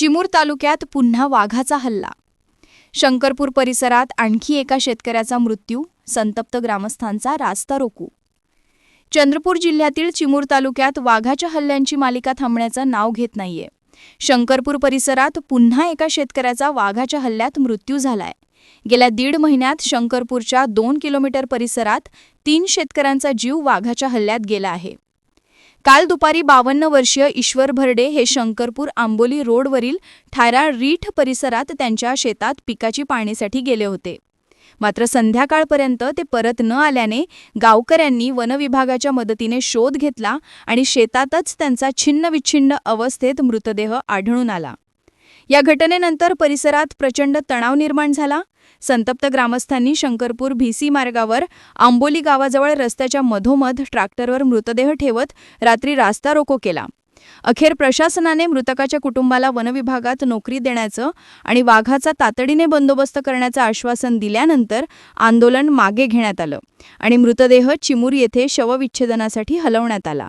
चिमूर तालुक्यात पुन्हा वाघाचा हल्ला. शंकरपूर परिसरात आणखी एका शेतकऱ्याचा मृत्यू संतप्त ग्रामस्थांचा रास्ता रोकू चंद्रपूर जिल्ह्यातील चिमूर तालुक्यात वाघाच्या हल्ल्यांची मालिका थांबण्याचं नाव घेत नाहीये. शंकरपूर परिसरात पुन्हा एका शेतकऱ्याचा वाघाच्या हल्ल्यात मृत्यू झालाय. गेल्या दीड महिन्यात शंकरपूरच्या दोन किलोमीटर परिसरात तीन शेतकऱ्यांचा जीव वाघाच्या हल्ल्यात गेला आहे. काल दुपारी बावन्न वर्षीय ईश्वर भरडे हे शंकरपूर आंबोली रोडवरील ठायरा रीठ परिसरात त्यांच्या शेतात पिकाची पाणीसाठी गेले होते. मात्र संध्याकाळपर्यंत ते परत न आल्याने गावकऱ्यांनी वनविभागाच्या मदतीने शोध घेतला आणि शेतातच त्यांचा छिन्नविच्छिन्न अवस्थेत मृतदेह आढळून आला. या घटनेनंतर परिसरात प्रचंड तणाव निर्माण झाला. संतप्त ग्रामस्थांनी शंकरपूर भीसी मार्गावर आंबोली गावाजवळ रस्त्याच्या मधोमध ट्रॅक्टरवर मृतदेह ठेवत रात्री रास्ता रोको केला. अखेर प्रशासनाने मृतकाच्या कुटुंबाला वनविभागात नोकरी देण्याचं आणि वाघाचा तातडीने बंदोबस्त करण्याचं आश्वासन दिल्यानंतर आंदोलन मागे घेण्यात आलं आणि मृतदेह चिमूर येथे शवविच्छेदनासाठी हलवण्यात आला.